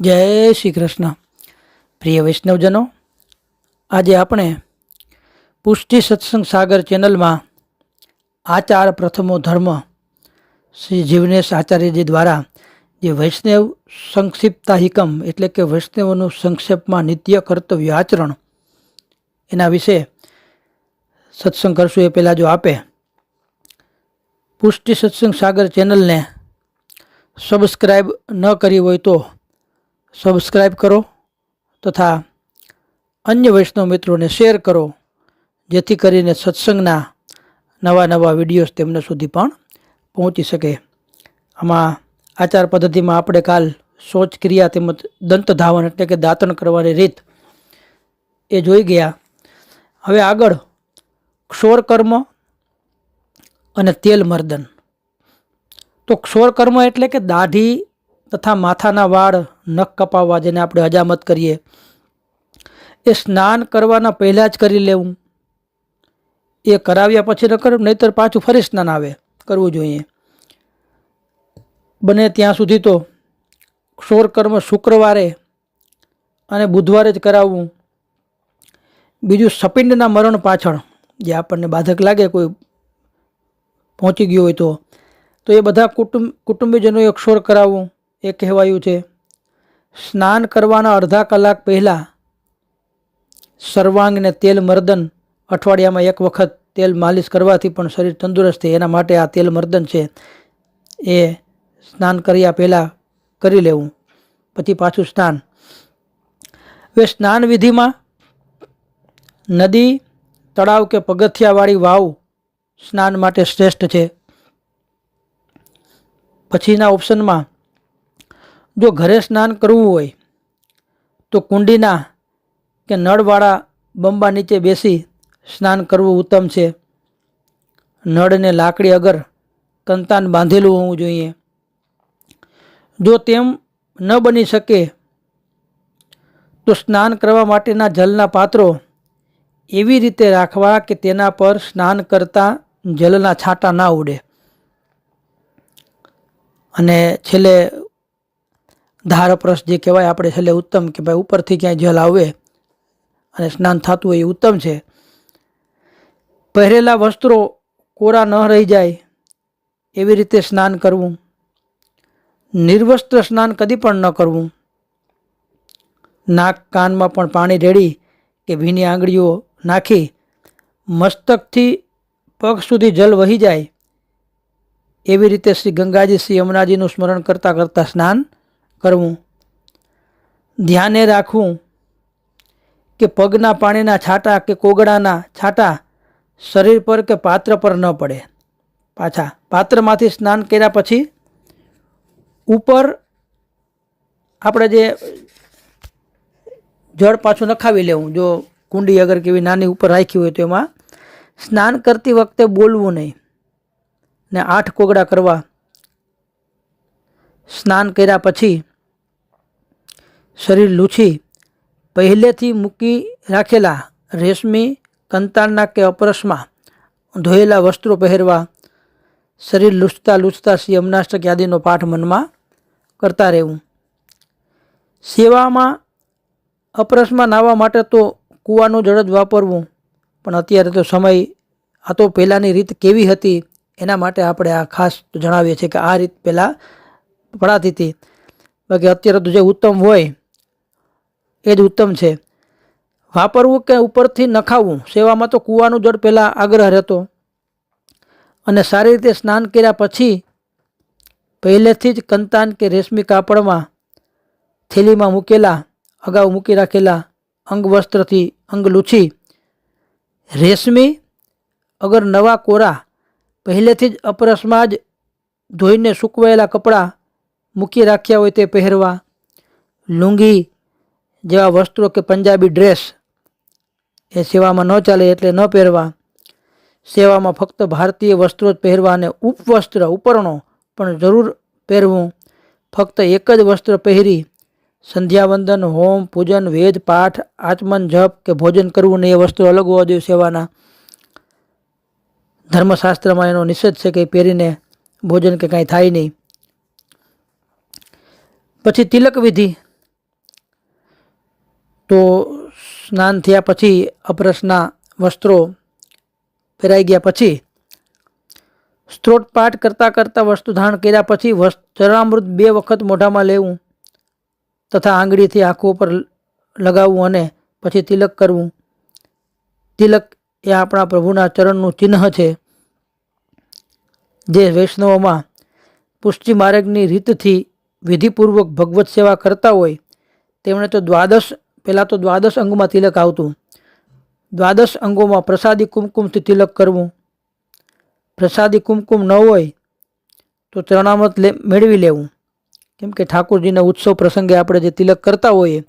જય શ્રી કૃષ્ણ. પ્રિય વૈષ્ણવજનો, આજે આપણે પુષ્ટિ સત્સંગ સાગર ચેનલમાં આચાર પ્રથમો ધર્મ શ્રી જીવનેશ આચાર્યજી દ્વારા જે વૈષ્ણવ સંક્ષિપ્તાહિકમ એટલે કે વૈષ્ણવનું સંક્ષેપમાં નિત્ય કર્તવ્ય આચરણ, એના વિશે સત્સંગ કરશું. એ પહેલાં જો આપે પુષ્ટિ સત્સંગ સાગર ચેનલને સબસ્ક્રાઈબ ન કરી હોય તો સબસ્ક્રાઈબ કરો તથા અન્ય વૈષ્ણવ મિત્રોને શેર કરો, જેથી કરીને સત્સંગના નવા નવા વિડીયોઝ તેમને સુધી પણ પહોંચી શકે. આમાં આચાર પદ્ધતિમાં આપણે કાલ શૌચ ક્રિયા તેમજ દંત ધાવન એટલે કે દાંતણ કરવાની રીત એ જોઈ ગયા. હવે આગળ ક્ષોર કર્મ અને તેલ મર્દન તો ક્ષોર કર્મ એટલે કે દાઢી તથા માથાના વાળ નખ કપાવવા જેને આપણે હજામત કરીએ. એ સ્નાન કરવાના પહેલાં જ કરી લેવું. એ કરાવ્યા પછી ન કરવું નહીતર પાછું ફરી સ્નાન આવે, કરવું જોઈએ. બને ત્યાં સુધી તો ક્ષોર કર્મ શુક્રવારે અને બુધવારે જ કરાવવું. બીજું સપિંડના મરણ પાછળ, જે આપણને બાધક લાગે કોઈ પહોંચી ગયું હોય તો તો એ બધા કુટુંબ કુટુંબીજનોએ ક્ષોર કરાવવું. એ કહેવાયું છે, સ્નાન કરવાના અડધા કલાક પહેલાં સર્વાંગને તેલ મર્દન અઠવાડિયામાં એક વખત તેલ માલિશ કરવાથી પણ શરીર તંદુરસ્ત થાય એના માટે આ તેલ મર્દન છે. એ સ્નાન કર્યા પહેલાં કરી લેવું. પછી પાછું સ્નાન. હવે સ્નાન વિધિમાં નદી, તળાવ કે પગથિયાવાળી વાવ સ્નાન માટે શ્રેષ્ઠ છે. પછીના ઓપ્શનમાં જો ઘરે સ્નાન કરવું હોય, તો કુંડીના કે નળવાળા બંબા નીચે બેસી સ્નાન કરવું ઉત્તમ છે. નળને લાકડી અગર કંતાન બાંધેલું હોવું જોઈએ. જો તેમ ન બની શકે, તો સ્નાન કરવા માટેના જલના પાત્રો એવી રીતે રાખવા કે તેના પર સ્નાન કરતાં જલના છાંટા ના ઉડે. અને છેલ્લે ધારપ્રસ જે કહેવાય, આપણે છેલ્લે ઉત્તમ કે ભાઈ ઉપરથી ક્યાંય જલ આવે અને સ્નાન થતું હોય એ ઉત્તમ છે. પહેરેલા વસ્ત્રો કોરા ન રહી જાય એવી રીતે સ્નાન કરવું. નિર્વસ્ત્ર સ્નાન કદી પણ ન કરવું. નાક કાનમાં પણ પાણી રેડી કે ભીની આંગળીઓ નાખી મસ્તકથી પગ સુધી જલ વહી જાય. એવી રીતે શ્રી ગંગાજી, શ્રી યમુનાજીનું સ્મરણ કરતાં કરતાં સ્નાન કરવું. ધ્યાને રાખવું કે પગના પાણીના છાંટા કે કોગળાના છાંટા શરીર પર કે પાત્ર પર ન પડે. પાછા પાત્રમાંથી સ્નાન કર્યા પછી ઉપર આપણે જે જળ પાછું નખાવી લેવું. જો કુંડી અગર કેવી નાની ઉપર રાખી હોય તો એમાં સ્નાન કરતી વખતે બોલવું નહીં. ને આઠ કોગળા કરવા સ્નાન કર્યા પછી શરીર લૂછી પહેલેથી મૂકી રાખેલા રેશમી કંતાળના કે અપરસમાં ધોયેલા વસ્ત્રો પહેરવા, શરીર લૂછતા લૂછતા શ્રી અમનાષ્ટક યાદીનો પાઠ મનમાં કરતા રહેવું. સેવામાં અપરસમાં નાહવા માટે તો કૂવાનું જળ જ વાપરવું, પણ અત્યારે તો સમય, આ તો પહેલાંની રીત કેવી હતી એના માટે આપણે આ ખાસ જણાવીએ છીએ કે આ રીત પહેલાં પડાતી હતી. બાકી અત્યારે તો જે ઉત્તમ હોય, એ જ ઉત્તમ છે. વાપરવું કે ઉપરથી નખાવવું, સેવામાં તો કૂવાનું જળ પહેલાં આગ્રહ રહેતો. અને સારી રીતે સ્નાન કર્યા પછી, પહેલેથી જ કંતાન કે રેશમી કાપડમાં થેલીમાં મૂકેલા, અગાઉ મૂકી રાખેલા અંગ વસ્ત્રથી અંગ લૂછી. રેશમી અગર નવા કોરા, પહેલેથી જ અપરસમાં જ ધોઈને સૂકવાયેલા કપડાં મૂકી રાખ્યા હોય તે પહેરવા. લુંગી જેવા વસ્ત્રો કે પંજાબી ડ્રેસ એ સેવામાં ન ચાલે એટલે ન પહેરવા. સેવામાં ફક્ત ભારતીય વસ્ત્રો જ પહેરવા અને ઉપવસ્ત્ર, ઉપરણો પણ જરૂર પહેરવું. ફક્ત એક જ વસ્ત્ર પહેરી સંધ્યાવંદન, હોમ, પૂજન, વેદ, પાઠ, આચમન, જપ કે ભોજન કરવું ને એ વસ્ત્રો અલગ હોવા જોઈએ સેવાના. ધર્મશાસ્ત્રમાં એનો નિષેધ છે કે પહેરીને ભોજન કે કાંઈ થાય નહીં. પછી તિલક વિધિ. તો સ્નાન થયા પછી અપરસના વસ્ત્રો પહેરાઈ ગયા પછી સ્ત્રોત પાઠ કરતાં કરતાં વસ્તુ ધારણ કર્યા પછી ચરણામૃત બે વખત મોઢામાં લેવું તથા આંગળીથી આંખો પર લગાવવું અને પછી તિલક કરવું. તિલક એ આપણા પ્રભુના ચરણનું ચિહ્ન છે, જે વૈષ્ણવોમાં પુષ્ટિ માર્ગની રીતથી વિધિપૂર્વક ભગવત સેવા કરતા હોય, તેમણે તો દ્વાદશ, પહેલાં તો દ્વાદશ અંગમાં તિલક આવતું. દ્વાદશ અંગોમાં પ્રસાદી કુમકુમથી તિલક કરવું. પ્રસાદી કુમકુમ ન હોય, તો ચરણામૃત લે, મેળવી લેવું. કેમ કે ઠાકોરજીના ઉત્સવ પ્રસંગે આપણે જે તિલક કરતા હોઈએ,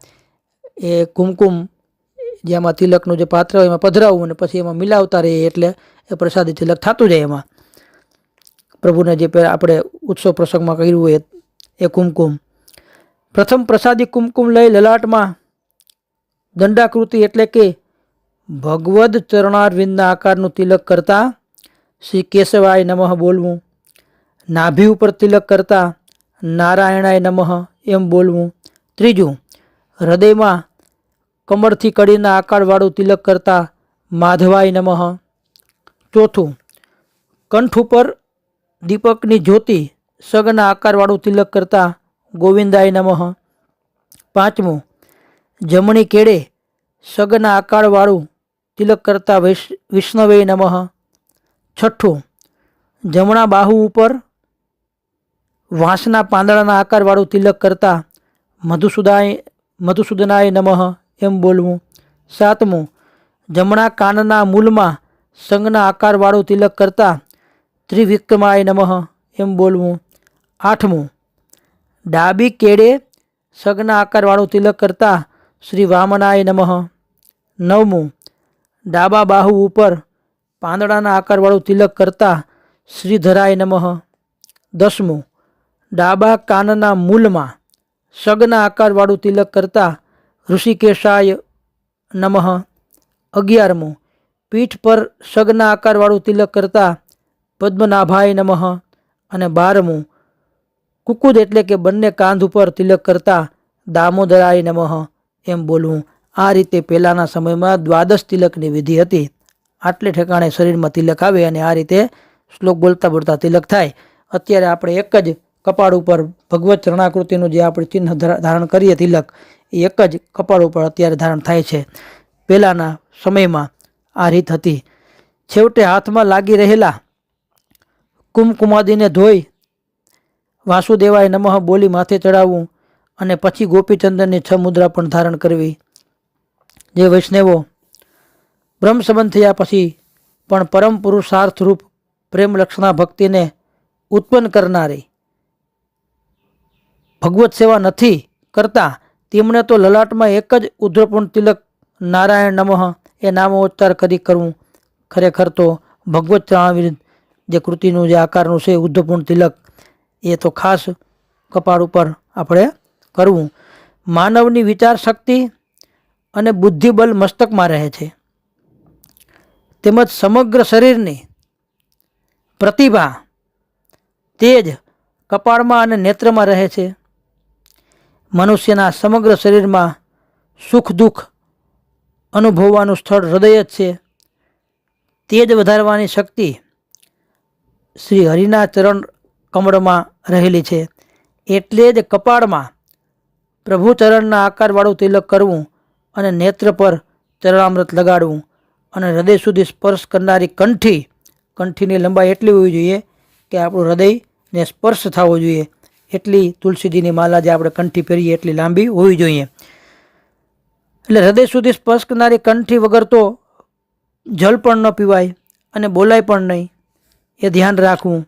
એ કુમકુમ જેમાં તિલકનું જે પાત્ર હોય એમાં પધરાવવું અને પછી એમાં મિલાવતા રહીએ એટલે એ પ્રસાદી તિલક થતું જાય એમાં. પ્રભુને જે આપણે ઉત્સવ પ્રસંગમાં કર્યું હોય એ કુમકુમ. પ્રથમ પ્રસાદી કુમકુમ લઈ લલાટમાં દંડાકૃતિ એટલે કે ભગવદ ચરણારવિંદના આકારનું તિલક કરતા શ્રી કેશવાય નમઃ બોલવું, નાભી ઉપર તિલક કરતા નારાયણાય નમઃ એમ બોલવું. ત્રીજું, હૃદયમાં કમળથી કડીના આકારવાળું તિલક કરતા માધવાય નમઃ. ચોથું, કંઠ ઉપર દીપકની જ્યોતિ સગના આકારવાળું તિલક કરતા ગોવિંદાય નમઃ. પાંચમું, જમણી કેળે સગના આકારવાળું તિલક કરતા વૈશ, વિષ્ણવે નમઃ. છઠ્ઠું, જમણા બાહુ ઉપર વાંસના પાંદડાના આકારવાળું તિલક કરતા મધુસૂદાય, મધુસૂદનાય નમઃ એમ બોલવું. સાતમું, જમણા કાનના મૂલમાં સંગના આકારવાળું તિલક કરતા ત્રિવિક્રમાય નમઃ એમ બોલવું. આઠમું, ડાબી કેડે સગના આકારવાળું તિલક કરતા શ્રી વામનાય નમઃ. નવમું, ડાબા બાહુ ઉપર પાંદડાના આકારવાળું તિલક કરતા શ્રીધરાય નમઃ. દસમું, ડાબા કાનના મૂલમાં સગના આકારવાળું તિલક કરતા ઋષિકેશાય નમઃ. અગિયારમું, પીઠ પર સગના આકારવાળું તિલક કરતા પદ્મનાભાય નમઃ. અને બારમું કુકુદ એટલે કે બંને કાંધ ઉપર તિલક કરતા દામોદરાય નમઃ એમ બોલવું. આ રીતે પહેલાંના સમયમાં દ્વાદશ તિલકની વિધિ હતી. આટલે ઠેકાણે શરીરમાં તિલક આવે અને આ રીતે શ્લોક બોલતા બોલતા તિલક થાય. અત્યારે આપણે એક જ કપાળ ઉપર ભગવત ચરણાકૃતિનું જે આપણે ચિહ્ન ધારણ કરીએ તિલક, એ એક જ કપાળ ઉપર અત્યારે ધારણ થાય છે. પહેલાંના સમયમાં આ રીત હતી. છેવટે હાથમાં લાગી રહેલા કુમકુમાદીને ધોઈ વાસુદેવાય નમઃ બોલી માથે ચડાવવું અને પછી ગોપીચંદનની છ મુદ્રા પણ ધારણ કરવી. જે વૈષ્ણવો બ્રહ્મ સંબંધ થયા પછી પણ પરમ પુરુષાર્થ રૂપ પ્રેમ લક્ષણા ભક્તિને ઉત્પન્ન કરનારી ભગવત સેવા નથી કરતા, તેમણે તો લલાટમાં એક જ ઉદ્રપૂર્ણ તિલક નારાયણ નમઃ એ નામોચ્ચાર કરી કરવું. ખરેખર તો ભગવત ચરણાવિરુદ્ધ જે કૃતિનું જે આકારનું છે ઉદ્ધપૂર્ણ તિલક એ તો ખાસ કપાળ ઉપર આપણે કરવું. માનવની વિચાર શક્તિ અને બુદ્ધિબલ મસ્તકમાં રહે છે. તેમજ સમગ્ર શરીરની પ્રતિભા તેજ કપાળમાં અને નેત્રમાં રહે છે. મનુષ્યના સમગ્ર શરીરમાં સુખ દુઃખ અનુભવવાનું સ્થળ હૃદય જ છે. તેજ વધારવાની શક્તિ શ્રી હરિના ચરણ કમળમાં રહેલી છે. એટલે જ કપાળમાં પ્રભુ ચરણના આકારવાળું તિલક કરવું અને નેત્ર પર ચરણામૃત લગાડવું અને હૃદય સુધી સ્પર્શ કરનારી કંઠી, કંઠીની લંબાઈ એટલી હોવી જોઈએ કે આપણું હૃદયને સ્પર્શ થવો જોઈએ. એટલી તુલસીજીની માલા જે આપણે કંઠી પહેરીએ એટલી લાંબી હોવી જોઈએ. એટલે હૃદય સુધી સ્પર્શ કરનારી કંઠી વગર તો જલ પણ ન પીવાય અને બોલાય પણ નહીં. એ ધ્યાન રાખવું.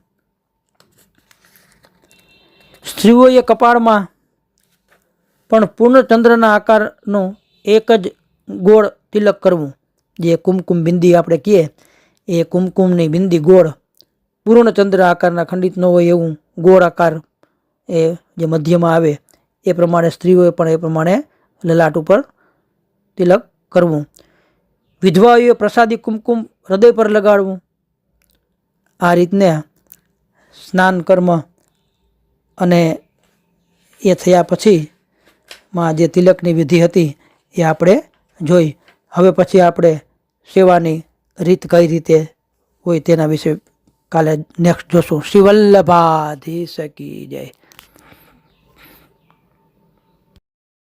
સ્ત્રીઓએ કપાળમાં પણ પૂર્ણચંદ્રના આકારનું એક જ ગોળ તિલક કરવું. જે કુમકુમ બિંદી આપણે કહીએ, એ કુમકુમની બિંદી ગોળ પૂર્ણચંદ્ર આકારના ખંડિત ન હોય એવું ગોળ આકાર એ જે મધ્યમાં આવે, એ પ્રમાણે સ્ત્રીઓએ પણ એ પ્રમાણે લલાટ ઉપર તિલક કરવું. વિધવાઓએ પ્રસાદી કુમકુમ હૃદય પર લગાડવું. આ રીતને સ્નાન કર્મ અને એ થયા પછી માં જે તિલકની વિધિ હતી એ આપણે જોઈ. હવે પછી આપણે સેવાની રીત કઈ રીતે હોય તેના વિશે કાલે નેક્સ્ટ જોશું. શિવલ્લભાધી શકી જય.